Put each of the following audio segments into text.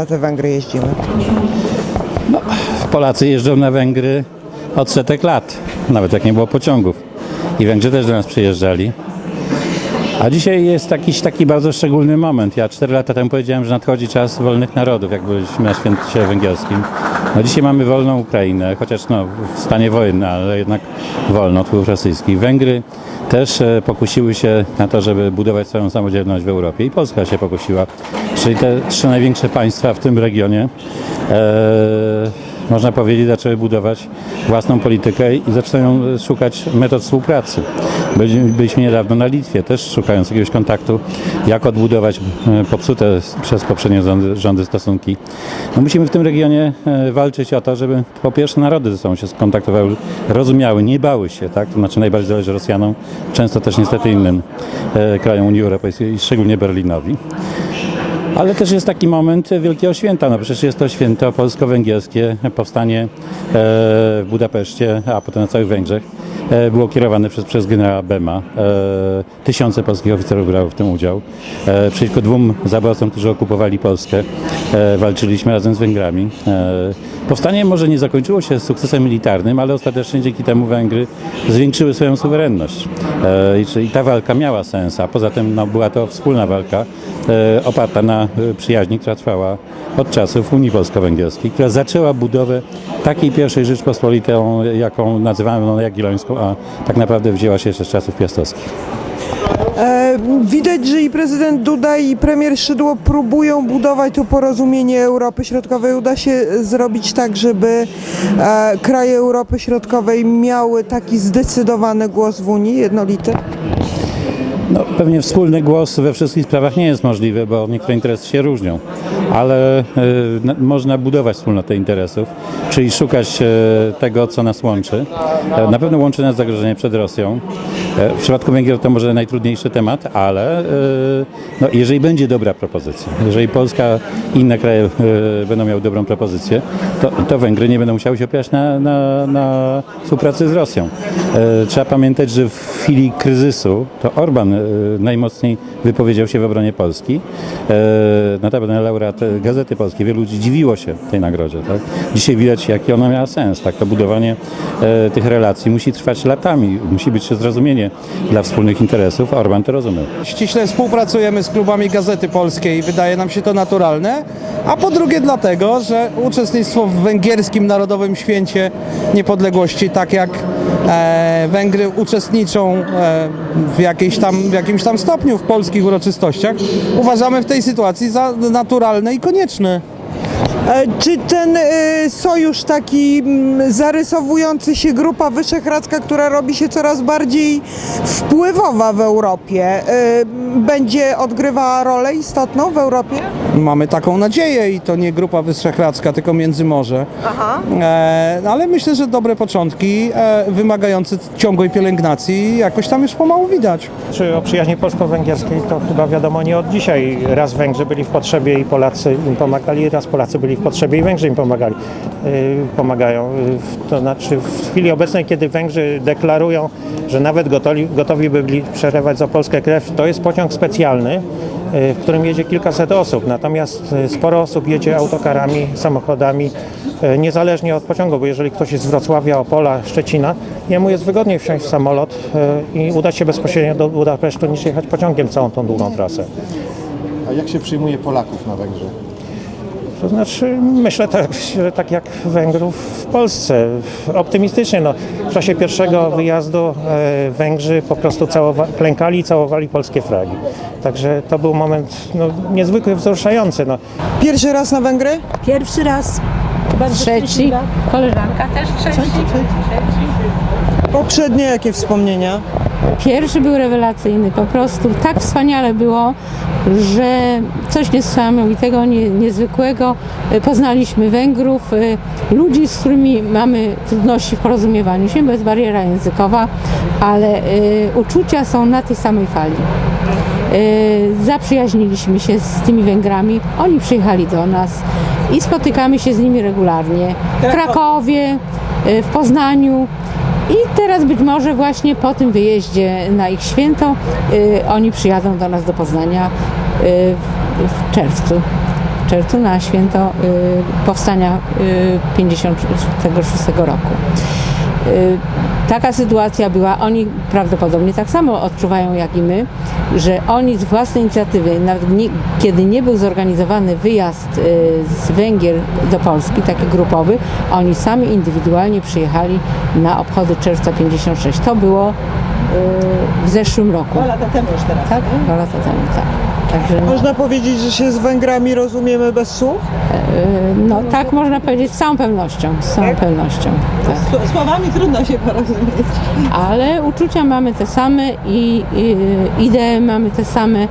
na te Węgry jeździmy? Polacy jeżdżą na Węgry od setek lat, nawet jak nie było pociągów. I Węgrzy też do nas przyjeżdżali. A dzisiaj jest jakiś taki bardzo szczególny moment. Ja cztery lata temu powiedziałem, że nadchodzi czas wolnych narodów, jak byliśmy na święcie węgierskim. No dzisiaj mamy wolną Ukrainę, chociaż no, w stanie wojny, ale jednak wolno, wpływ rosyjski. Węgry też e, pokusiły się na to, żeby budować swoją samodzielność w Europie i Polska się pokusiła. Czyli te trzy największe państwa w tym regionie e, można powiedzieć, zaczęły budować własną politykę i zaczynają szukać metod współpracy. Byli- Byliśmy niedawno na Litwie, też szukając jakiegoś kontaktu, jak odbudować e, popsute przez poprzednie rządy, stosunki. No musimy w tym regionie e, walczyć o to, żeby po pierwsze narody ze sobą się skontaktowały, rozumiały, nie bały się, tak? To znaczy najbardziej zależy Rosjanom, często też niestety innym krajom Unii Europejskiej, szczególnie Berlinowi. Ale też jest taki moment wielkiego święta. No przecież jest to święto polsko-węgierskie, powstanie e, w Budapeszcie, a potem na całych Węgrzech. E, było kierowane przez, przez generała Bema. E, tysiące polskich oficerów brało w tym udział. Przeciwko dwóm zaborcom, którzy okupowali Polskę, walczyliśmy razem z Węgrami. E, powstanie może nie zakończyło się sukcesem militarnym, ale ostatecznie dzięki temu Węgry zwiększyły swoją suwerenność. E, i, ta walka miała sens, a poza tym no, była to wspólna walka e, oparta na e, przyjaźni, która trwała od czasów Unii Polsko-Węgierskiej, która zaczęła budowę takiej pierwszej Rzeczpospolitej, jaką nazywamy no, Jagiellońską, a tak naprawdę wzięła się jeszcze z czasów piastowskich. E, widać, że i prezydent Duda i premier Szydło próbują budować to porozumienie Europy Środkowej. Uda się zrobić tak, żeby e, kraje Europy Środkowej miały taki zdecydowany głos w Unii, jednolity? No, pewnie wspólny głos we wszystkich sprawach nie jest możliwy, bo niektóre interesy się różnią, ale na- można budować wspólnotę interesów, czyli szukać e, tego, co nas łączy. E, na pewno łączy nas zagrożenie przed Rosją. W przypadku Węgier to może najtrudniejszy temat, ale no, jeżeli będzie dobra propozycja, jeżeli Polska i inne kraje będą miały dobrą propozycję, to, to Węgry nie będą musiały się opierać na, na, na współpracy z Rosją. Trzeba pamiętać, że w chwili kryzysu to Orban najmocniej wypowiedział się w obronie Polski. E, notabene laureat e, Gazety Polskiej. Wielu ludzi dziwiło się tej nagrodzie. Tak? Dzisiaj widać, jaki ona miała sens. Tak? To budowanie e, tych relacji musi trwać latami. Musi być zrozumienie dla wspólnych interesów. a Orban to rozumiał. Ściśle współpracujemy z klubami Gazety Polskiej wydaje nam się to naturalne, a po drugie dlatego, że uczestnictwo w węgierskim Narodowym Święcie Niepodległości, tak jak e, Węgry uczestniczą e, w, jakiejś tam, w jakimś tam stopniu w polskich uroczystościach, uważamy w tej sytuacji za naturalne i konieczne. E, Czy ten e, sojusz taki zarysowujący się grupa wyszehradzka, która robi się coraz bardziej wpływowa w Europie, e, będzie odgrywała rolę istotną w Europie? Mamy taką nadzieję i to nie Grupa Wyszehradzka, tylko Międzymorze. E, ale myślę, że dobre początki wymagające ciągłej pielęgnacji jakoś tam już pomału widać. Czy o przyjaźni polsko-węgierskiej to chyba wiadomo nie od dzisiaj. Raz Węgrzy byli w potrzebie i Polacy im pomagali, raz Polacy byli w potrzebie i Węgrzy im pomagali. Yy, pomagają. Yy, to znaczy w chwili obecnej, kiedy Węgrzy deklarują, że nawet gotowi, gotowi by byli przelewać za Polskę krew, to jest pociąg specjalny, yy, w którym jedzie kilkaset osób. Natomiast sporo osób jedzie autokarami, samochodami, niezależnie od pociągu, bo jeżeli ktoś jest z Wrocławia, Opola, Szczecina, jemu jest wygodniej wsiąść w samolot i udać się bezpośrednio do Budapesztu niż jechać pociągiem całą tą długą trasę. A jak się przyjmuje Polaków na Węgrzech? To znaczy, myślę tak, że tak jak Węgrów w Polsce, optymistycznie. No, w czasie pierwszego wyjazdu e, Węgrzy po prostu całowa- klękali i całowali polskie flagi. Także to był moment no, niezwykły, wzruszający. No. Pierwszy raz na Węgry? Pierwszy raz. Bardzo Trzeci. Koleżanka też trzeci. Poprzednie jakie wspomnienia? Pierwszy był rewelacyjny, po prostu tak wspaniale było, że coś niesamowitego, nie, niezwykłego. Poznaliśmy Węgrów, e, ludzi, z którymi mamy trudności w porozumiewaniu się, bo jest bariera językowa, ale e, uczucia są na tej samej fali. E, Zaprzyjaźniliśmy się z tymi Węgrami, oni przyjechali do nas i spotykamy się z nimi regularnie w Krakowie, e, w Poznaniu. I teraz być może właśnie po tym wyjeździe na ich święto y, oni przyjadą do nas do Poznania y, w, czerwcu. W czerwcu na święto y, powstania y, 56 roku. Y, Taka sytuacja była, oni prawdopodobnie tak samo odczuwają jak i my, że oni z własnej inicjatywy, nawet nie, kiedy nie był zorganizowany wyjazd y, z Węgier do Polski, taki grupowy, oni sami indywidualnie przyjechali na obchody czerwca 56. To było y, w zeszłym roku. Dwa lata temu już teraz. Tak? Dwa lata temu, tak. Także no, Można powiedzieć, że się z Węgrami rozumiemy bez słów? y, no tak można powiedzieć z całą pewnością, z całą pewnością. Tak. Słowami trudno się porozumieć. ale uczucia mamy te same i, i idee mamy te same.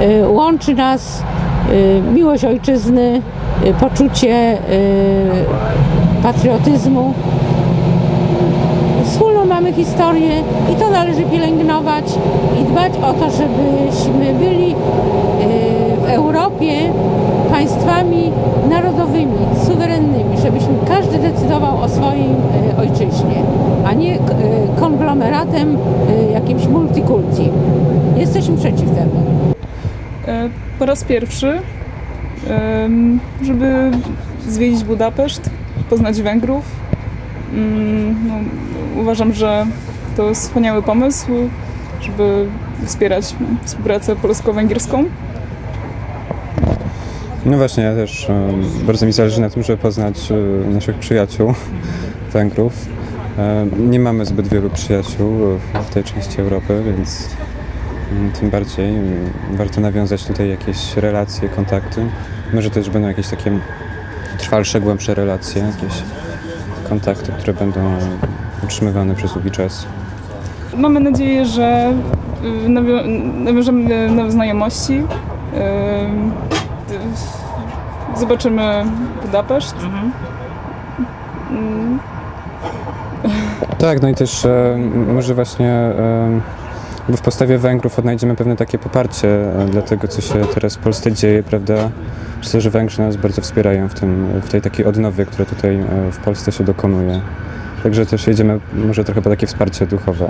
Y, Łączy nas y, miłość ojczyzny, y, poczucie y, patriotyzmu. Wspólną mamy historię i to należy pielęgnować i dbać o to, żebyśmy byli y, w Europie państwami narodowymi, suwerennymi, żebyśmy każdy decydował o swoim y, ojczyźnie, a nie y, konglomeratem jakimś multikulti. Jesteśmy przeciw temu. E, po raz pierwszy, żeby zwiedzić Budapeszt, poznać Węgrów. Mm, No, uważam, że to wspaniały pomysł, żeby wspierać współpracę polsko-węgierską. No właśnie, ja też bardzo mi zależy na tym, żeby poznać e, naszych przyjaciół, Węgrów. E, Nie mamy zbyt wielu przyjaciół w- tej części Europy, więc tym bardziej warto nawiązać tutaj jakieś relacje, kontakty. Może też będą jakieś takie trwalsze, głębsze relacje, jakieś kontakty, które będą utrzymywane przez długi czas. Mamy nadzieję, że y, nawią- nawiążemy nowe znajomości. Y, Zobaczymy Budapeszt. Mm, Tak, no i też e, może właśnie e, bo w postawie Węgrów odnajdziemy pewne takie poparcie e, dla tego, co się teraz w Polsce dzieje, prawda? Myślę, że Węgrzy nas bardzo wspierają w, tym, w tej takiej odnowie, która tutaj w Polsce się dokonuje. Także też jedziemy może trochę po takie wsparcie duchowe.